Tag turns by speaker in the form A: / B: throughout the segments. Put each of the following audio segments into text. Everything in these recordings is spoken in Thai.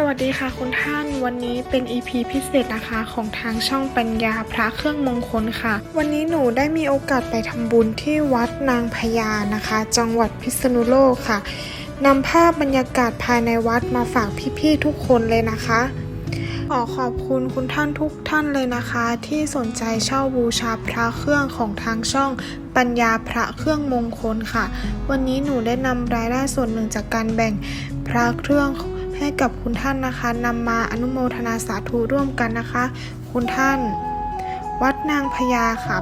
A: สวัสดีค่ะคุณท่านวันนี้เป็น EP พิเศษนะคะของทางช่องปัญญาพระเครื่องมงคลค่ะ วันนี้หนูได้มีโอกาสไปทำบุญที่วัดนางพญานะคะ จังหวัดพิษณุโลกค่ะนำภาพบรรยากาศภายในวัดมาฝากพี่ๆทุกคนเลยนะคะขอขอบคุณคุณท่านทุกท่านเลยนะคะ ที่สนใจเช่าบูชาพระเครื่องของทางช่องปัญญาพระเครื่องมงคลค่ะ วันนี้หนูได้นำรายได้ส่วนหนึ่งจากการแบ่งพระเครื่อง ให้กับคุณท่านนะคะนำมาอนุโมทนาสาธุร่วมกันนะคะ คุณท่าน วัดนางพญาค่ะ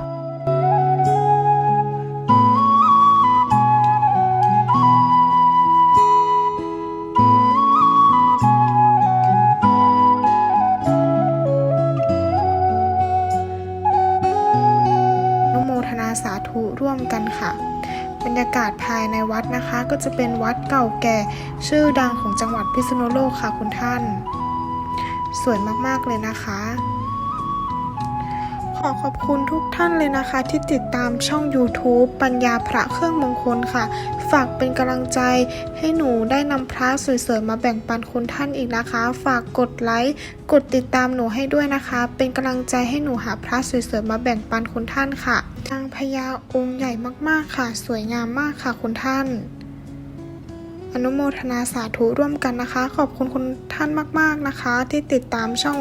A: อนุโมทนาสาธุร่วมกันค่ะ บรรยากาศภายในวัดนะคะ ก็จะเป็นวัดเก่าแก่ ชื่อดังของจังหวัดพิษณุโลกค่ะคุณท่าน สวยมากๆเลยนะคะ ขอขอบคุณทุกท่านเลยนะคะ ที่ติดตามช่อง YouTube ปัญญาพระเครื่องมงคลค่ะ ฝากเป็นกำลังใจให้หนูได้นำพระสวยๆมาแบ่งปันคุณท่านอีกนะคะ ฝากกดไลค์กดติดตามหนูให้ด้วยนะคะ เป็นกำลังใจให้หนูหาพระสวยๆมาแบ่งปันคุณท่านค่ะนางพญาองค์ใหญ่มากๆค่ะ สวยงามมากค่ะคุณท่าน อนุโมทนาสาธุร่วมกันนะคะ ขอบคุณคุณท่านมากๆนะคะ ที่ติดตามช่อง